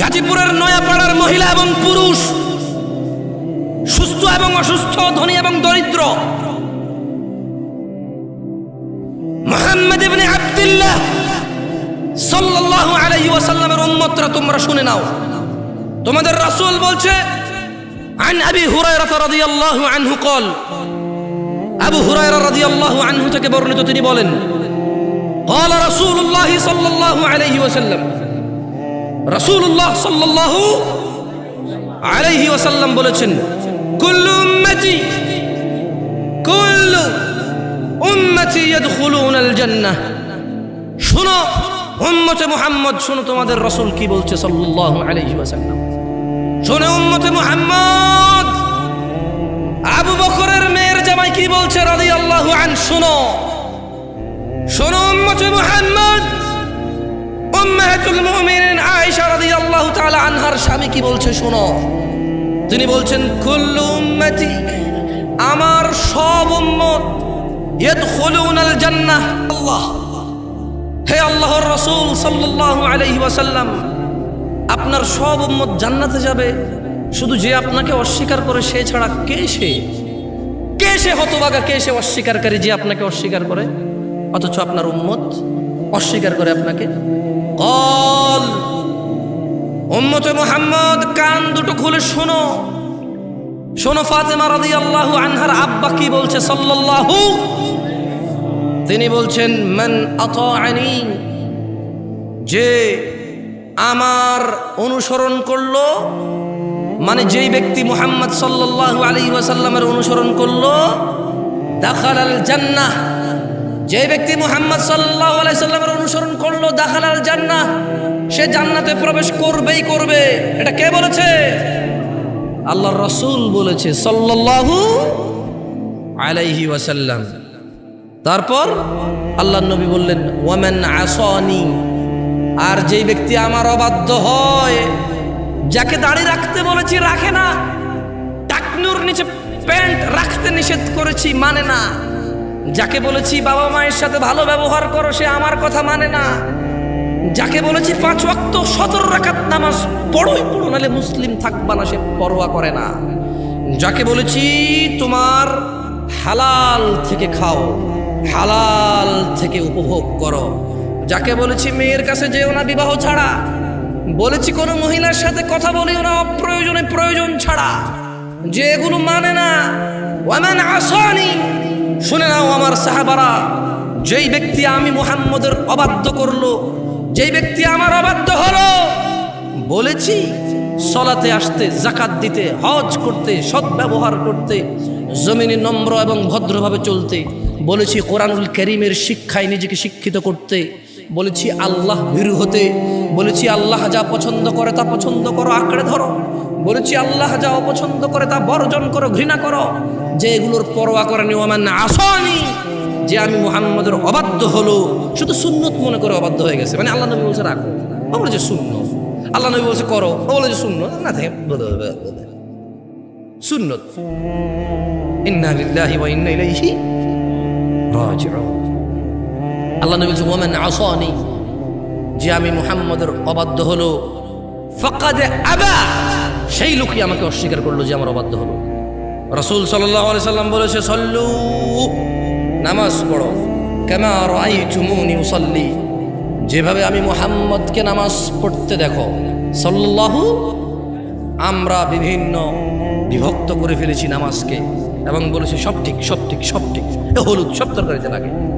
গাজীপুরের নয়াপাড়ার মহিলা এবং পুরুষ সুস্থ এবং অসুস্থ ধনী এবং দরিদ্র মোহাম্মদ ইবনে আব্দুল্লাহ সাল্লাল্লাহু আলাইহি ওয়াসাল্লামের উম্মতরা তোমরা শুনে নাও তোমাদের রাসূল বলছে عن ابي هريره رضي الله عنه قال আবু হুরায়রা রাদিয়াল্লাহু আনহু থেকে বর্ণিত তিনি বলেন قال رسول الله صلى الله عليه وسلم رسول الله صلى الله عليه وسلم বলেছেন كل امتي كل امتي يدخلون الجنه শুনো উম্মতে মুহাম্মদ শুনো তোমাদের রাসূল কি বলছে সাল্লাল্লাহু আলাইহি ওয়াসাল্লাম শুনে উম্মতে মুহাম্মদ আবু বকরের মেয়ের জামাই কি বলছে রাদিয়াল্লাহু আন শুনো শোনো তাআলা আনহার স্বামী কি বলছে শোনো। তিনি বলছেন আমার সব জান্নাহ। আল্লাহ। হে আল্লাহর সাল্লাল্লাহু আপনার সব উম্মত জান্নাতে যাবে। শুধু যে আপনাকে অস্বীকার করে, সে ছাড়া কে সে? কে সে হতবাগা কে সে অস্বীকারী যে আপনাকে অস্বীকার করে? অথচ আপনার উম্মত অস্বীকার করে আপনাকে। কল, উম্মতে মোহাম্মদ, কান দুটো খুলে শোনো। শোনো ফাতেমা রাদিয়াল্লাহু আনহার আব্বা কি বলছে? সাল্লাল্লাহু, তিনি বলছেন, মান আতাআনি, যে আমার অনুসরণ করল মানে যেই ব্যক্তি মুহাম্মদ সাল্লাল্লাহু আলাইহি ওয়াসাল্লামের অনুসরণ করল, দাখালাল জান্নাহ। যে ব্যক্তি মুহাম্মদ সাল্লাহ আলাইহি সাল্লামের অনুসরণ করল দাখালাল জান্না সে জান্নাতে প্রবেশ করবেই করবে। এটা কে বলেছে? আল্লাহর রসুল বলেছে, সাল্লাল্লাহু আলাইহি ওয়াসাল্লাম। তারপর আল্লাহ নবী বললেন, ওয়ামান আসানি আর যেই ব্যক্তি আমার অবাধ্য হয়, যাকে দাড়ি রাখতে বলেছি রাখে না, টাকনুর নিচে প্যান্ট রাখতে নিষেধ করেছি মানে না। যাকে বলেছি বাবা মায়ের সাথে ভালো ব্যবহার করো, সে আমার কথা মানে না। যাকে বলেছি পাঁচ ওয়াক্ত সতর রাকাত নামাজ পড়োই পড়ো নালে মুসলিম থাকবা না, সে পরোয়া করে না। যাকে বলেছি তোমার হালাল থেকে খাও, হালাল থেকে উপভোগ করো। যাকে বলেছি মেয়ের কাছে যেও না বিবাহ ছাড়া, বলেছি কোনো মহিলার সাথে কথা বলিও না, অপ্রয়োজনে প্রয়োজন ছাড়া। যে এগুলো মানে না, ওয়ামান আসানি শুনে নাও আমার সাহাবারা, যেই ব্যক্তি আমি মুহাম্মদের অবাধ্য করল, যেই ব্যক্তি আমার অবাধ্য হলো, বলেছি সলাতে আসতে জাকাত দিতে, হজ করতে সৎ ব্যবহার করতে, জমিনে নম্র এবং ভদ্রভাবে চলতে, বলেছি কোরআনুল করিমের শিক্ষায় নিজেকে শিক্ষিত করতে বলেছি, আল্লাহ ভীরু হতে। বলেছি, আল্লাহ যা পছন্দ করে তা পছন্দ করো, আঁকড়ে ধরো। বলেছি, আল্লাহ যা অপছন্দ করে তা বর্জন করো, ঘৃণা করো। যে এগুলোর পরোয়া করেনি, ওমান আসনি। যে আমি মুহাম্মদের অবাধ্য হলো, শুধু সুন্নত মনে করে অবাধ্য হয়ে গেছে। মানে আল্লাহ নবী বলছে, রাখো। ও বলেছে শূন্য আল্লাহ নবী বলছে, করো। ও বলেছে শূন্য না থাকে সুন্নত। ইন্না লিল্লাহি ওয়া ইন্না ইলাইহি রাজিউন। আল্লাহ নবী ওমান আসানি যে আমি মুহাম্মদের অবাধ্য হলো। ফাকাদে আবা, সেই লোকই আমাকে অস্বীকার করল যে আমার অবাধ্য হলো। রসুল সাল্লাহ সাল্লাম বলেছে, সল্লু, নামাজ পড়ো। কেমা রাই মুসল্লি যেভাবে আমি মোহাম্মদকে নামাজ পড়তে দেখো। সাল্লাহু আমরা বিভিন্ন বিভক্ত করে ফেলেছি নামাজকে। এবং বলেছি, সব ঠিক সব ঠিক সব ঠিক। হলুদ, সব তরকারিতে লাগে।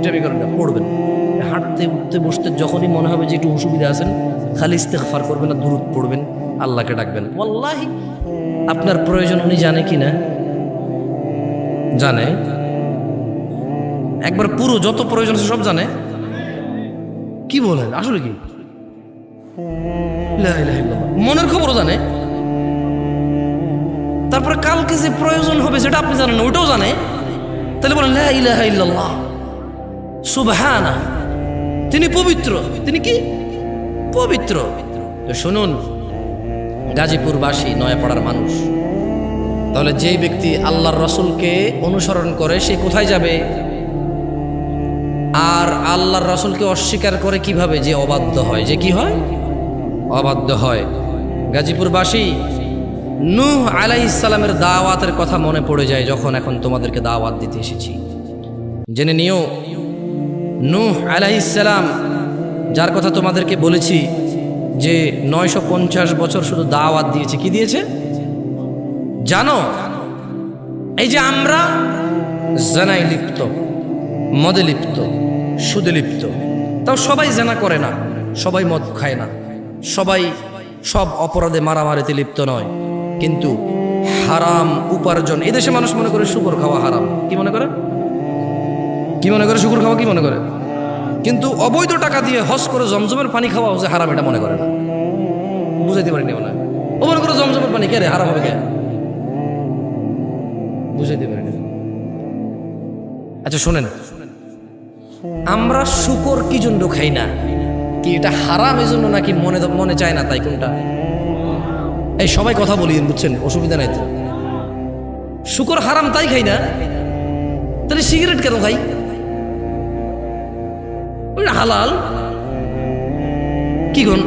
কিপটামি করেন না পড়বেন। হাঁটতে, উঠতে, বসতে যখনই মনে হবে যে একটু অসুবিধা আছেন, খালি ইস্তেগফার করবেন না দূরত পড়বেন, আল্লাহকে ডাকবেন। ওয়াল্লাহি, আপনার প্রয়োজন, উনি জানে কি না? জানে। একবার পুরো যত প্রয়োজন আছে সব জানে। কি বলেন? আসলে কি। মনের খবরও জানে। তারপরে কালকে যে প্রয়োজন হবে সেটা আপনি জানেন না ওটাও জানে। তাহলে বলেন, লা ইলাহা ইল্লাল্লাহ। সুবহানা তিনি পবিত্র। তিনি কি? পবিত্র। শুনুন, গাজীপুরবাসী নয়াপাড়ার মানুষ। তাহলে যেই ব্যক্তি আল্লাহর রসুলকে অনুসরণ করে, সে কোথায় যাবে? আর আল্লাহর রসুলকে অস্বীকার করে কীভাবে যে অবাধ্য হয়? যে কি হয়? অবাধ্য হয়। গাজীপুরবাসী, নূহ আলাই ইসলামের দাওয়াতের কথা মনে পড়ে যায় যখন এখন তোমাদেরকে দাওয়াত দিতে এসেছি। জেনে নিও নূহ আলাই ইসলাম যার কথা তোমাদেরকে বলেছি যে নয়শো পঞ্চাশ বছর শুধু দাওয়াত দিয়েছে। কি দিয়েছে? জানো, এই যে আমরা জানাই লিপ্ত, মদে লিপ্ত, সুদে লিপ্ত, তাও সবাই জানা করে না, সবাই মদ খায় না, সবাই সব অপরাধে মারামারিতে লিপ্ত নয়, কিন্তু হারাম উপার্জন, এদেশে মানুষ মনে করে শুকর খাওয়া হারাম। কি মনে করে? কি মনে করে শুকুর খাওয়া? কি মনে করে? কিন্তু অবৈধ টাকা দিয়ে হস করে জমজমের পানি খাওয়া যে হারাম এটা মনে করে না। বুঝাইতে পারিনি মনে হয়। মনে করো জমজমের পানি কে রে? হারাম হবে কে? বুঝাইতে পারিনি। আচ্ছা শোনেন। আমরা শুকর কি জন্য খাই না? কি এটা হারাম এই জন্য নাকি মনে মনে চায় না তাই কোনটা? এই, সবাই কথা বলি, বুঝছেন? অসুবিধা নাই তো। শুকর হারাম তাই খাই না? তাহলে সিগারেট কেন খাই? হালাল। কি গন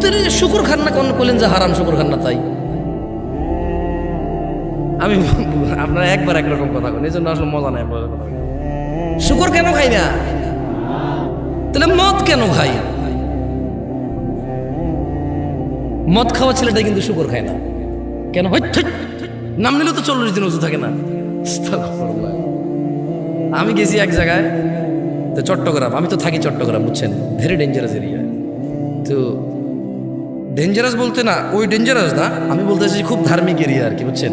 তাহলে শুকর খান না কোন করলেন যে হারাম শুকর খান না তাই? আমি আপনারা একবার একরকম কথা বলেন এই জন্য আসলে মজা নাই। শুকর কেন খাই না? তাহলে মদ কেন খাই? মদ খাওয়া ছেলেটা কিন্তু শুকর খায় না। কেন? নাম নিলে তো চল্লিশ দিন উঁচু থাকে না। আমি গেছি এক জায়গায় তো চট্টগ্রাম, আমি তো থাকি চট্টগ্রাম, বুঝছেন? ভেরি ডেঞ্জারাস এরিয়া তো ডেঞ্জারাস বলতে না, ওই ডেঞ্জারাস না, আমি বলতে চাইছি খুব ধার্মিক এরিয়া আর কি, বুঝছেন?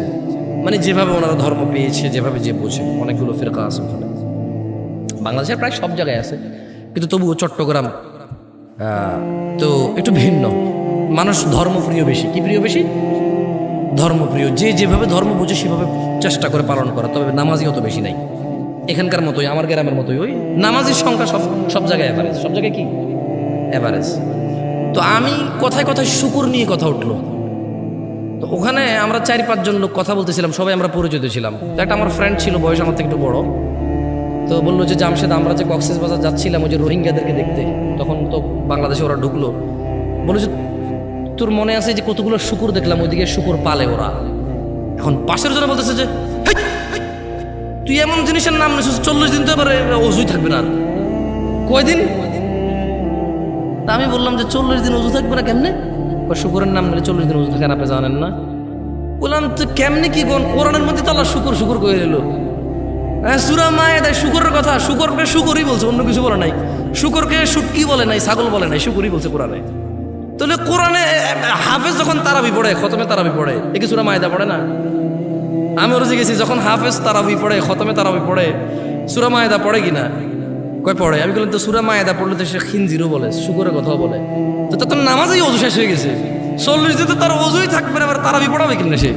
মানে যেভাবে ওনারা ধর্ম পেয়েছে, যেভাবে যে বোঝে, অনেকগুলো ফেরকা আছে ওখানে। বাংলাদেশের প্রায় সব জায়গায় আছে, কিন্তু তবুও চট্টগ্রাম তো একটু ভিন্ন। মানুষ ধর্মপ্রিয় বেশি। কি প্রিয় বেশি? ধর্মপ্রিয়। যে যেভাবে ধর্ম বোঝে, সেভাবে চেষ্টা করে পালন করা, তবে নামাজি অত বেশি নাই। এখানকার মতোই আমার গ্রামের মতোই ওই নামাজের সংখ্যা সব সব জায়গায় অ্যাভারেজ সব জায়গায় কি? অ্যাভারেজ তো আমি কথায় কথায় শুকুর নিয়ে কথা উঠল। তো ওখানে আমরা চারি পাঁচজন লোক কথা বলতেছিলাম সবাই আমরা পরিচিত ছিলাম। একটা আমার ফ্রেন্ড ছিল বয়স আমার থেকে একটু বড়। তো বলল যে জামশেদ আমরা যে কক্সেস বাজার যাচ্ছিলাম ওই যে রোহিঙ্গাদেরকে দেখতে তখন তো বাংলাদেশে ওরা ঢুকলো। বলল যে তোর মনে আছে যে কতগুলো শুকুর দেখলাম ওইদিকে শুকুর পালে ওরা। এখন পাশের জন্য বলতেছে যে "হেই, হেই, তুই এমন জিনিসের নাম চল্লিশ দিন তো এবারে অজুই থাকবে না কয়দিন? আমি বললাম যে চল্লিশ দিন অজু থাকবে না কেমনে? শুকুরের নাম নিলে চল্লিশ দিন অজু থাকে, আপনি জানেন না। বললাম, তো কেমনে কি কোন কোরআনের মধ্যে তো আল্লাহ শুকুর শুকুর করে এলো হ্যাঁ সুরা মায়ে দেয় শুকুরের কথা, শুকরকে শুকরই বলছে, অন্য কিছু বলে নাই। শুকরকে শুটকি বলে নাই, ছাগল বলে নাই, শুকুরই বলছে কোরআনে। তাহলে কোরআনে হাফেজ যখন তারাবি পড়ে, খতমে তারাবি পড়ে, এ কি সুরা মায়েদা পড়ে না? আমি ওরা গেছি, যখন হাফেজ তারাবি পড়ে, খতমে তারাবি পড়ে, সুরা মায়েদা পড়ে কিনা? কয় পড়ে? আমি বললাম, তো সুরা মায়েদা পড়লে তো সে খিনজিরও বলে, শুকুরের কথাও বলে। তো তার নামাজই অজু শেষ হয়ে গেছে। চল্লিশ দিন তো তার অজুই থাকবে না এবার তারাবি পড়াবে কিনা সে?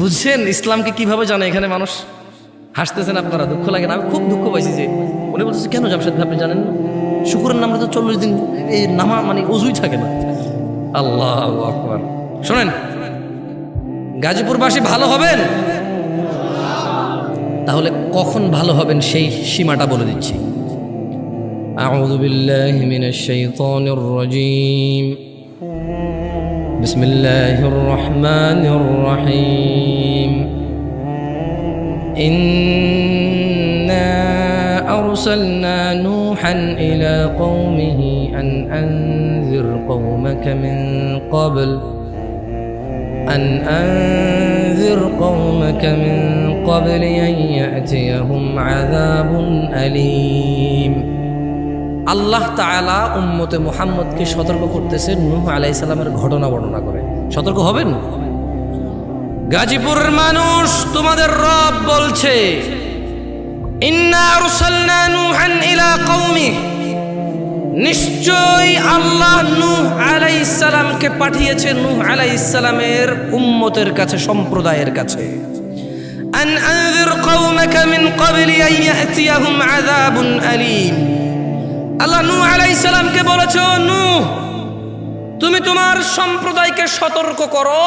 বুঝছেন, ইসলামকে কীভাবে জানে এখানে মানুষ? হাসতেছেন আপনারা, দুঃখ লাগে না? আমি খুব দুঃখ পাইছি যে, উনি বলতেছে, কেন জামশেদ আপনি জানেন শুকুরের নামে তো চল্লিশ দিন এই নামা মানে অজুই থাকে না। আল্লাহ আকবার। শোনেন গাজীপুরবাসী ভালো হবেন তাহলে কখন ভালো হবেন সেই সীমাটা বলে দিচ্ছি أعوذ بالله من الشيطان الرجيم بسم الله الرحمن الرحيم إنا أرسلنا نوحا إلى قومه أن أنذر قومك من قبل أن أنذر قومك من قبل أن يأتيهم عذاب أليم আল্লাহ তাআলা উম্মতে মুহাম্মদকে সতর্ক করতেছে নূহ আলাইহিস সালামের ঘটনা বর্ণনা করে সতর্ক হবেন গাজীপুরের মানুষ তোমাদের রব বলছে ইন্না আরসালনা নূহান ইলা কওমি নিশ্চয়ই আল্লাহ নূহ আলাইসালামকে পাঠিয়েছে নূহ আলাইসালামের উম্মতের কাছে সম্প্রদায়ের কাছে أن أنذر قومك من قبل أن يأتيهم عذاب أليم আল্লাহ নূহ আলাইসালামকে বলেছ নূহ তুমি তোমার সম্প্রদায়কে সতর্ক করো